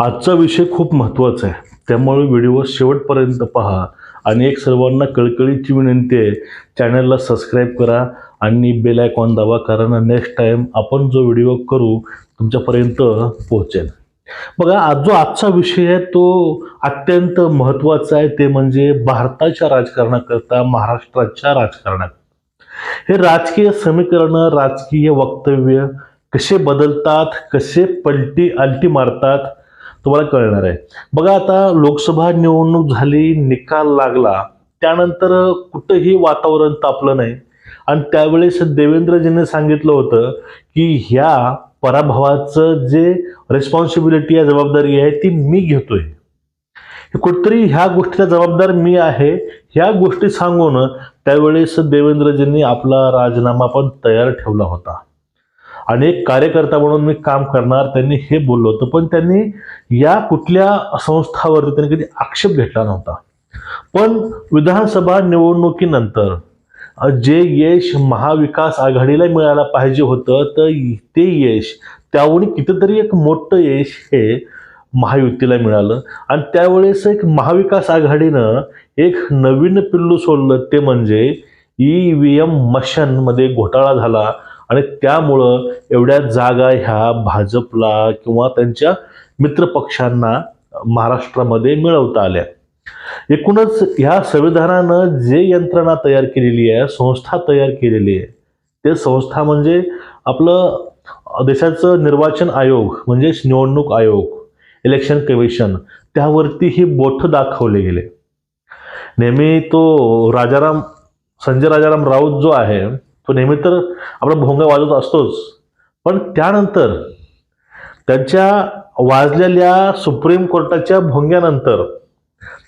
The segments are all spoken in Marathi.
आजचा विषय खूप महत्त्वाचा आहे. त्यामुळे व्हिडिओ शेवटपर्यंत पहा आणि एक सर्वांना कळकळीची विनंती आहे चॅनलला सबस्क्राईब करा आणि बेल आयकॉन दावा कारण नेक्स्ट टाईम आपण जो व्हिडिओ करू तुमच्यापर्यंत पोहोचेल. बघा आज जो आजचा विषय आहे तो अत्यंत महत्त्वाचा आहे. ते म्हणजे भारताच्या राजकारणाकरता महाराष्ट्राच्या राजकारणाकरता हे राजकीय समीकरणं राजकीय वक्तव्य कसे बदलतात कसे पलटी आलटी मारतात तुम्हाला कळणार आहे. बघा आता लोकसभा निवडणूक झाली निकाल लागला त्यानंतर कुठंही वातावरण तापलं नाही. आणि त्यावेळेस देवेंद्रजींनी सांगितलं होतं की ह्या पराभवाचं जे रिस्पॉन्सिबिलिटी आहे जबाबदारी आहे ती मी घेतोय. कुठतरी ह्या गोष्टीचा जबाबदार मी आहे ह्या गोष्टी सांगून त्यावेळेस देवेंद्रजींनी आपला राजीनामा पण तयार ठेवला होता. आणि एक कार्यकर्ता म्हणून मी काम करणार त्यांनी हे बोललं होतं. पण त्यांनी या कुठल्या संस्थावरती त्यांनी कधी आक्षेप घेतला नव्हता. पण विधानसभा निवडणुकीनंतर जे यश महाविकास आघाडीला मिळायला पाहिजे होतं तर ते यश त्याहून कितीतरी एक मोठं यश हे महायुतीला मिळालं. आणि त्यावेळेस एक महाविकास आघाडीनं एक नवीन पिल्लू सोडलं ते म्हणजे ई व्ही एम मशनमध्ये घोटाळा झाला. आणि त्यामुळं एवढ्या जागा ह्या भाजपला किंवा त्यांच्या मित्रपक्षांना महाराष्ट्रामध्ये मिळवता आल्या. एकूणच ह्या संविधानानं जे यंत्रणा तयार केलेली आहे संस्था तयार केलेली आहे ते संस्था म्हणजे आपलं देशाचं निर्वाचन आयोग म्हणजेच निवडणूक आयोग इलेक्शन कमिशन त्यावरती ही बोट दाखवले गेले. नेहमी तो राजाराम संजय राजाराम राऊत जो आहे तो नेहमी तर आपला भोंगा वाजवत असतोच. पण त्यानंतर त्यांच्या वाजलेल्या सुप्रीम कोर्टाच्या भोंग्यानंतर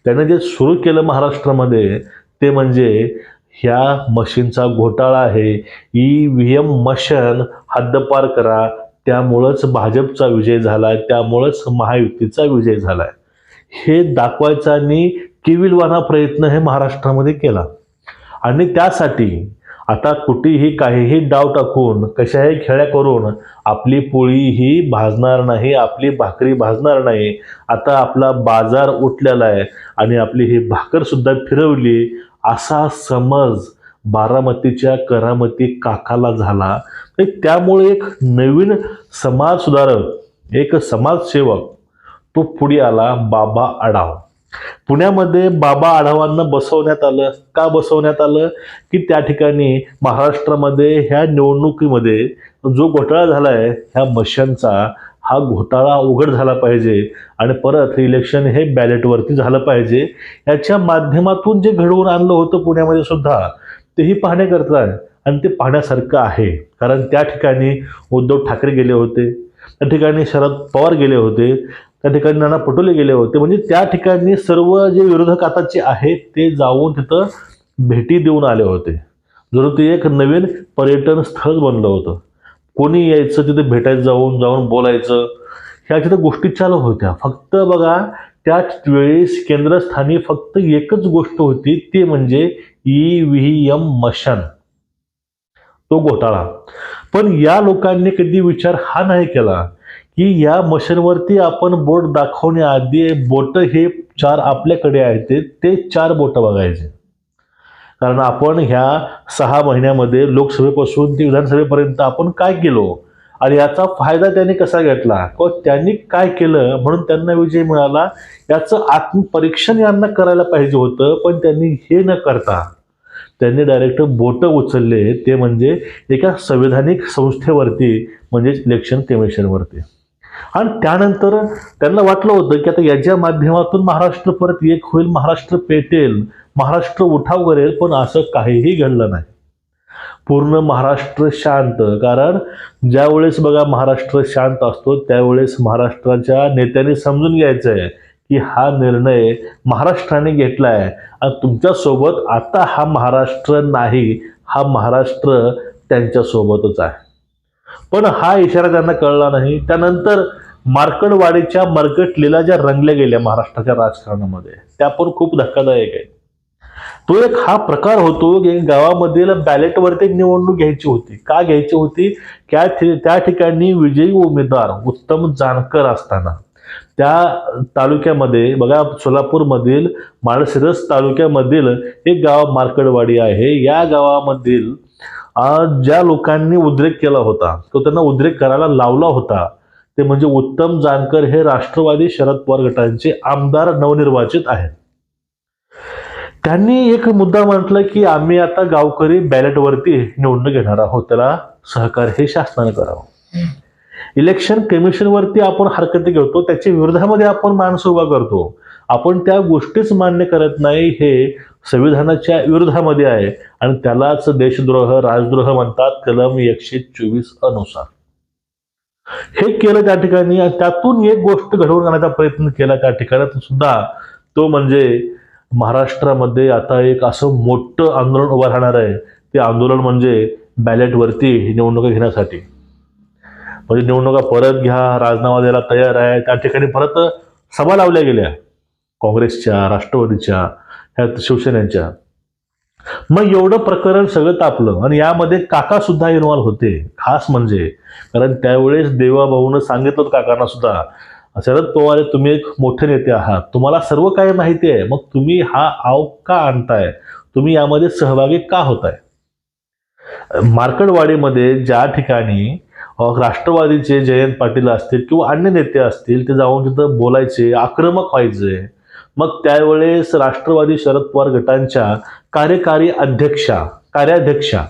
त्याने जे सुरू केलं महाराष्ट्रामध्ये ते म्हणजे ह्या मशीनचा घोटाळा आहे. ई व्ही एम मशन हद्दपार करा. त्यामुळंच भाजपचा विजय झाला आहे त्यामुळंच महायुतीचा विजय झाला आहे हे दाखवायचा आणि किविलवाना प्रयत्न हे महाराष्ट्रामध्ये केला. आणि त्यासाठी आता कुठेही काहीही डाव टाकून कशाही खेळ्या करून आपली पोळी ही भाजणार नाही आपली भाकरी भाजणार नाही. आता आपला बाजार उठलेला आहे आणि आपली ही भाकर सुद्धा फिरवली. असा समज बारामतीच्या करामती काकाला झाला. तर त्यामुळे एक नवीन समाज सुधारक एक समाजसेवक तो पुढे आला बाबा आढाव. पुण्यामध्ये बाबा आढावांना बसवण्यात आलं. का बसवण्यात आलं? की त्या ठिकाणी महाराष्ट्रामध्ये ह्या निवडणुकीमध्ये जो घोटाळा झाला आहे ह्या मशांचा हा घोटाळा उघड झाला पाहिजे आणि परत इलेक्शन हे बॅलेटवरती झालं पाहिजे. याच्या माध्यमातून जे घडवून आणलं होतं पुण्यामध्ये सुद्धा तेही पाहण्याकरता आणि ते पाहण्यासारखं आहे. कारण त्या ठिकाणी उद्धव ठाकरे गेले होते. त्या ठिकाणी शरद पवार गेले होते त्या ठिकाणी नाना पटोले गेले होते. म्हणजे त्या ठिकाणी सर्व जे विरोधक आताचे आहेत ते जाऊन तिथं भेटी देऊन आले होते. जणू ते एक नवीन पर्यटन स्थळ बनलं होतं. कोणी यायचं तिथे भेटायचं जाऊन जाऊन बोलायचं. ह्या तिथं गोष्टी चालू होत्या. फक्त बघा त्याच वेळेस केंद्रस्थानी फक्त एकच गोष्ट होती ती म्हणजे ई व्ही एम मशान. तो घोटाळा. पण या लोकांनी कधी विचार हा नाही केला की या मशीनवरती आपण बोट दाखवण्याआधी बोट हे चार आपल्याकडे आहेत ते- चार बोट बघायचे. कारण आपण ह्या सहा महिन्यामध्ये लोकसभेपासून ते विधानसभेपर्यंत आपण काय केलो? आणि याचा फायदा त्यांनी कसा घेतला? किंवा त्यांनी काय केलं? म्हणून त्यांना विजय मिळाला. याचं आत्मपरीक्षण यांना करायला पाहिजे होतं पण त्यांनी हे न करता त्यांनी डायरेक्ट बोटं उचलले. ते म्हणजे एका संविधानिक संस्थेवरती म्हणजेच इलेक्शन कमिशनवरती आणि त्यानंतर त्यांना वाटलं होतं की आता याच्या माध्यमातून महाराष्ट्र परत एक होईल महाराष्ट्र पेटेल महाराष्ट्र उठाव करेल पण असं काहीही घडलं नाही. पूर्ण महाराष्ट्र शांत. कारण ज्यावेळेस बघा महाराष्ट्र शांत असतो त्यावेळेस महाराष्ट्राच्या नेत्यांनी समजून घ्यायचं आहे की हा निर्णय महाराष्ट्राने घेतला आहे आणि तुमच्यासोबत आता हा महाराष्ट्र नाही हा महाराष्ट्र त्यांच्यासोबतच आहे. पण हा इशारा त्यांना कळला नाही. त्यानंतर मार्कडवाडीच्या मरकटलेला ज्या रंगल्या गेल्या महाराष्ट्राच्या राजकारणामध्ये त्या पण खूप धक्कादायक आहे तो एक हा प्रकार होतो की गावामधील बॅलेटवरती निवडणूक घ्यायची होती. का घ्यायची होती? त्या त्या ठिकाणी विजयी उमेदवार उत्तम जानकर असताना. त्या तालुक्यामध्ये बघा सोलापूरमधील माळशिरस तालुक्यामधील एक गाव मार्कडवाडी आहे. या गावामधील ज्या लोकांनी उद्रेक केला होता तो त्यांना उद्रेक करायला लावला होता ते म्हणजे उत्तम जानकर हे राष्ट्रवादी शरद पवार गटांचे आमदार नवनिर्वाचित आहेत. त्यांनी एक मुद्दा म्हटलं की आम्ही आता गावकरी बॅलेटवरती निवडणूक घेणार आहोत. त्याला सहकार्य हे शासनाने करावं. इलेक्शन कमिशनवरती आपण हरकती घेतो त्याच्या विरोधामध्ये आपण माणसं उभा करतो. आपण त्या गोष्टीच मान्य करत नाही हे संविधानाच्या विरोधामध्ये आहे. आणि त्यालाच देशद्रोह राजद्रोह म्हणतात कलम एकशे चोवीस अनुसार. हे केलं त्या ठिकाणी त्यातून एक गोष्ट घडवून आणण्याचा प्रयत्न केला त्या ठिकाणी सुद्धा. तो म्हणजे महाराष्ट्रामध्ये आता एक असं मोठं आंदोलन उभं राहणार आहे. ते आंदोलन म्हणजे बॅलेटवरती निवडणुका घेण्यासाठी. म्हणजे निवडणुका परत घ्या राजीनामा द्यायला तयार आहे. त्या ठिकाणी परत सभा लावल्या गेल्या. काँग्रेसच्या राष्ट्रवादीच्या ह्या शिवसेनेच्या. मग एवढं प्रकरण सगळं तापलं आणि यामध्ये काका सुद्धा इन्व्हॉल्व होते. खास म्हणजे. कारण त्यावेळेस देवाभाऊनं सांगितलं होतं काकांना सुद्धा शरद पवार तुम्ही एक मोठे नेते आहात. तुम्हाला सर्व काही माहिती आहे. मग तुम्ही हा आव का आणताय? तुम्ही यामध्ये सहभागी का होताय? मार्कडवाडीमध्ये ज्या ठिकाणी राष्ट्रवादीचे जयंत पाटील असतील किंवा अन्य नेते असतील ते जाऊन तिथं बोलायचे आक्रमक व्हायचे. मग त्यावेळेस राष्ट्रवादी शरद पवार गटांच्या कार्यकारी अध्यक्षा कार्याध्यक्षा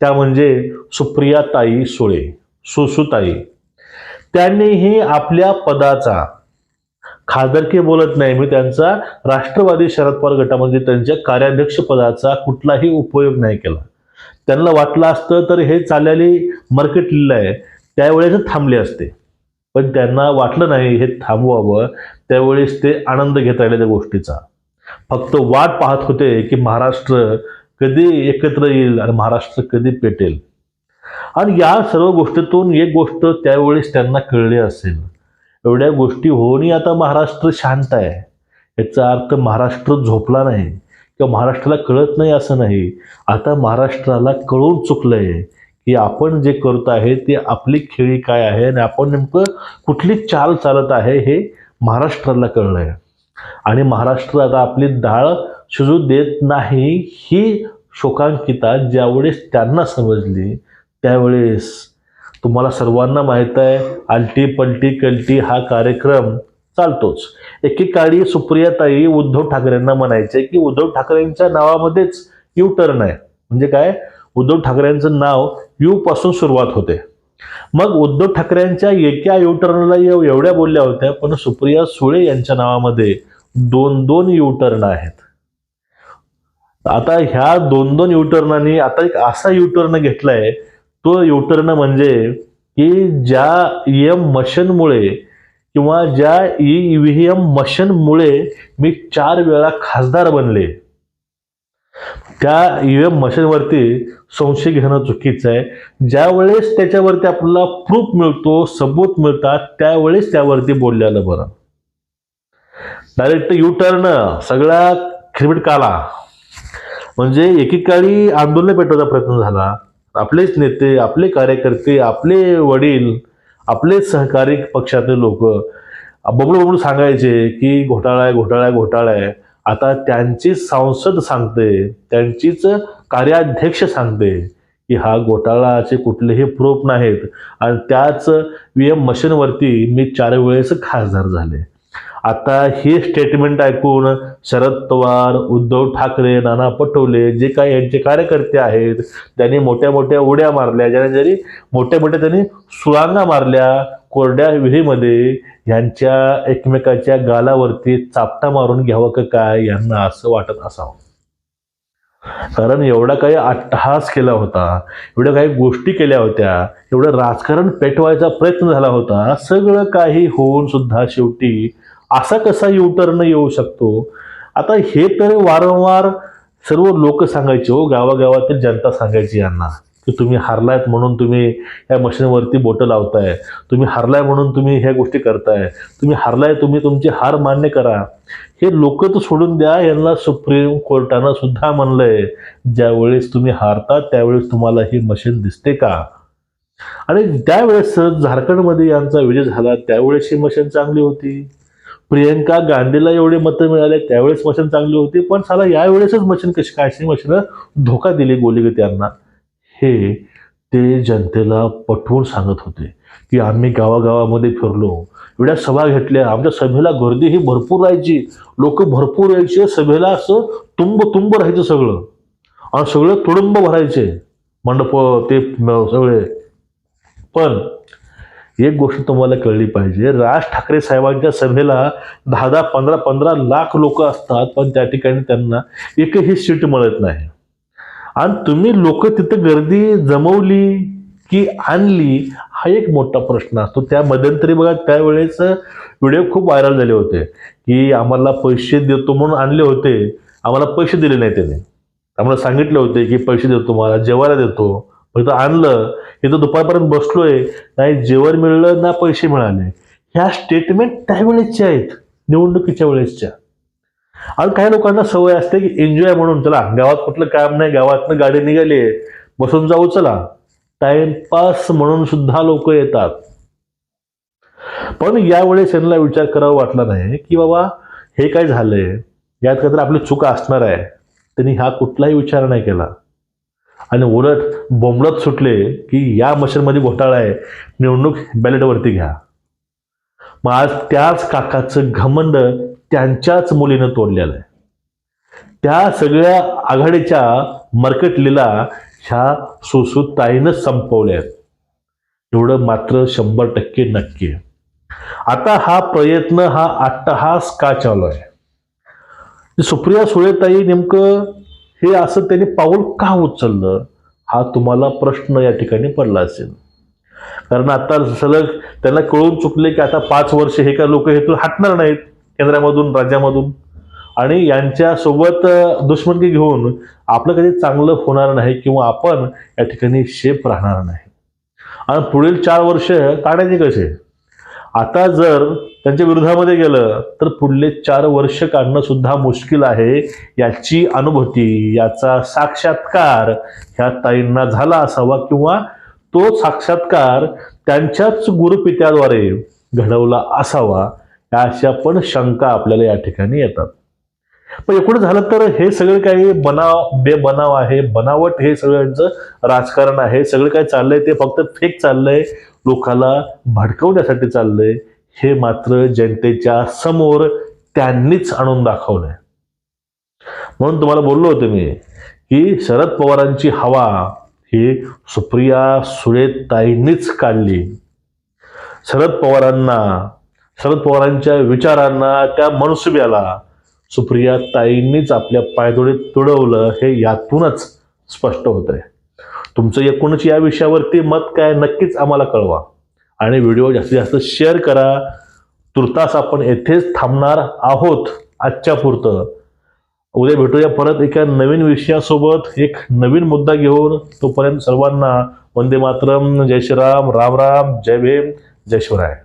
त्या म्हणजे सुप्रियाताई सुळे सुसुताई. त्यांनीही आपल्या पदाचा खासदारकी बोलत नाही मी त्यांचा राष्ट्रवादी शरद पवार गटामध्ये त्यांच्या कार्याध्यक्ष पदाचा कुठलाही उपयोग नाही केला. त्यांना वाटलं असतं तर हे चाललेली लिहिलं आहे. त्यावेळेस थांबले असते. पण त्यांना वाटलं नाही हे थांबवावं. त्यावेळेस ते आनंद घेता आले त्या गोष्टीचा. फक्त वाट पाहत होते की महाराष्ट्र कधी एकत्र येईल आणि महाराष्ट्र कधी पेटेल. आणि या सर्व गोष्टीतून एक गोष्ट त्यावेळेस त्यांना कळली असेल. एवढ्या गोष्टी होऊनही आता महाराष्ट्र शांत आहे. याचा अर्थ महाराष्ट्र झोपला नाही. किंवा महाराष्ट्राला कळत नाही असं नाही. आता महाराष्ट्राला कळून चुकलं आहे की आपण जे करत आहे ते आपली खेळी काय आहे आणि आपण नेमकं कुठली चाल चालत आहे हे महाराष्ट्राला कळलं आहे आणि महाराष्ट्र आता आपली डाळ शिजू देत नाही ही शोकांकिता ज्यावेळेस त्यांना समजली त्यावेळेस तुम्हाला सर्वांना माहीत आहे आलटी पलटी कलटी हा कार्यक्रम चालतोच. एकेकाळी सुप्रियाताई उद्धव ठाकरेंना म्हणायचे की उद्धव ठाकरेंच्या नावामध्येच यू टर्न आहे. म्हणजे काय? उद्धव ठाकरेंचं नाव यू पासून सुरुवात होते. मग उद्धव ठाकरेंच्या एका यू टर्नला एवढ्या बोलल्या होत्या पण सुप्रिया सुळे यांच्या नावामध्ये दोन दोन यू टर्न आहेत. आता ह्या दोन दोन युटर्नांनी आता एक असा युटर्न घेतलाय तो युटर्न म्हणजे की ज्या एम मशीनमुळे किंवा ज्या ई व्ही एम मशीनमुळे मी चार वेळा खासदार बनले. त्या ईव्हीएम मशीनवरती संशय घेणं चुकीचं आहे. ज्यावेळेस त्याच्यावरती आपल्याला प्रूफ मिळतो सबूत मिळतात त्यावेळेस त्यावरती बोललेलं बरं. डायरेक्ट यू टर्न सगळा खिरबीट काला. म्हणजे एकेकाळी आंदोलन पेटवायचा प्रयत्न झाला. आपलेच नेते आपले कार्यकर्ते आपले वडील आपले सहकारी पक्षातले लोक बबलू बबलू सांगायचे की घोटाळा आहे घोटाळा आहे घोटाळा आहे. आता त्यांचीच संसद सांगते त्यांचीच कार्याध्यक्ष सांगते की हा घोटाळाचे कुठलेही प्रूफ नाहीत. आणि त्याच व्ही एम मशीनवरती मी चार वेळेस खासदार झाले. आता हे स्टेटमेंट ऐकून शरद पवार उद्धव ठाकरे नाना पटोले जे काही यांचे कार्यकर्ते आहेत त्यांनी मोठ्या मोठ्या उड्या मारल्या. ज्याने जरी मोठ्या मोठ्या त्यांनी सुरांगा मारल्या कोरड्या विहिरीमध्ये यांच्या एकमेकाच्या गालावरती चापटा मारून घ्यावं का काय यांना असं वाटत असावं. कारण एवढा काही अट्टहास केला होता एवढ्या काही गोष्टी केल्या होत्या एवढं राजकारण पेटवायचा प्रयत्न झाला होता सगळं काही होऊन सुद्धा शेवटी असा कसा युटर्न येऊ शकतो? आता हे तर वारंवार सर्व लोक सांगायचे हो गावागावातील जनता सांगायची यांना की तुम्ही हारलायत म्हणून तुम्ही या मशीनवरती बोटं लावताय तुम्ही हारलाय म्हणून तुम्ही ह्या गोष्टी करताय तुम्ही हारलाय तुम्ही तुमची हार मान्य करा. हे लोक तर सोडून द्या यांना सुप्रीम कोर्टानं सुद्धा म्हणलंय ज्यावेळेस तुम्ही हारता त्यावेळेस तुम्हाला ही मशीन दिसते का? आणि त्यावेळेस झारखंडमध्ये यांचा विजय झाला त्यावेळेस ही मशीन चांगली होती. प्रियंका गांधीला एवढे मतं मिळाले त्यावेळेस मशीन चांगली होती पण साला यावेळेसच मशीन कशी काय अशी मशीन धोका दिली गोलीगत यांना? हे ते जनतेला पटवून सांगत होते की आम्ही गावागावामध्ये फिरलो एवढ्या सभा घेतल्या आमच्या सभेला गर्दी ही भरपूर राहायची लोक भरपूर यायचे सभेला असं तुंब तुंब राहायचं सगळं. आणि सगळं तुडुंब भरायचे मंडप ते सगळे. पण एक गोष्ट तुम्हाला कळली पाहिजे. राज ठाकरे साहेबांच्या सभेला दहा दहा पंधरा पंधरा लाख लोक असतात पण त्या ठिकाणी त्यांना एकही सीट मिळत नाही. आणि तुम्ही लोक तिथं गर्दी जमवली की आणली हा एक मोठा प्रश्न असतो. त्या मध्यंतरी बघा त्यावेळेस व्हिडिओ खूप व्हायरल झाले होते की आम्हाला पैसे देतो म्हणून आणले होते. आम्हाला पैसे दिले नाही त्याने. आम्हाला सांगितले होते की पैसे देतो मला जेवायला देतो. फक्त आणलं इथं दुपारपर्यंत बसलोय नाही जेवण मिळलं ना पैसे मिळाले. ह्या स्टेटमेंट त्यावेळेसच्या आहेत निवडणुकीच्या वेळेसच्या. आणि काही लोकांना सवय असते की एन्जॉय म्हणून चला गावात कुठलं काम नाही गावातनं गाडी निघाली बसून जाऊ चला. टाइमपास म्हणून सुद्धा लोक येतात. पण यावेळेस यांना विचार करावा वाटला नाही की बाबा हे काय झालंय? यात काहीतरी आपली चूक असणार आहे. त्यांनी हा कुठलाही विचार नाही केला. आणि उलट बोंबलत सुटले की या मशीनमध्ये घोटाळा आहे. निवडणूक बॅलेटवरती घ्या. मग आज त्याच काकाचं घमंड त्यांच्याच मुलीनं तोडलेलं आहे. त्या सगळ्या आघाडीच्या मरकटलीला ह्या सुसुताईनं संपवल्या आहेत. एवढं मात्र शंभर टक्के नक्की आता हा प्रयत्न हा अट्टहास का चालू आहे? सुप्रिया सुळेताई नेमकं हे असं त्यांनी पाऊल का उचललं? हा तुम्हाला प्रश्न या ठिकाणी पडला असेल. कारण आता सलग त्यांना कळून चुकले की आता पाच वर्ष हे काय लोक हेतून हटणार नाहीत केंद्रामधून राज्यामधून. आणि यांच्यासोबत दुश्मनकी घेऊन आपलं कधी चांगलं होणार नाही किंवा आपण या ठिकाणी शेप राहणार नाही. आणि पुढील चार वर्ष काढायचे कसे? आता जर त्यांच्या विरोधामध्ये गेलं तर पुढले चार वर्ष काढणं सुद्धा मुश्किल आहे. याची अनुभूती याचा साक्षात्कार ह्या ताईंना झाला असावा किंवा तो साक्षात्कार त्यांच्याच गुरुपित्याद्वारे घडवला असावा या अशा पण शंका आपल्याला या ठिकाणी येतात. पण एकूण झालं तर हे सगळं काही बनाव बेबनाव आहे. बनावट हे सगळ्यांचं राजकारण आहे. सगळं काय चाललंय ते फक्त फेक चाललंय. लोकाला भडकवण्यासाठी चाललंय. हे मात्र जनतेच्या समोर त्यांनीच आणून दाखवलंय. म्हणून तुम्हाला बोललो होतो मी की शरद पवारांची हवा ही सुप्रिया सुळेताईंनीच काढली. शरद पवारांना शरद पवारांच्या विचारांना त्या मनसुब्याला सुप्रिया ताईंनीच आपल्या पायदोडीत तुडवलं हे यातूनच स्पष्ट होत आहे तुमचं एकूणच या विषयावरती मत काय नक्कीच आम्हाला कळवा. आणि व्हिडिओ जास्तीत जास्त शेअर करा. तुर्तास आपण येथेच थांबणार आहोत आजच्या पुरतं. उद्या भेटूया परत एका नवीन विषयासोबत. एक नवीन मुद्दा घेऊन तोपर्यंत सर्वांना वंदे मातरम. जय श्रीराम. राम राम. जय भीम. जय शिवराय.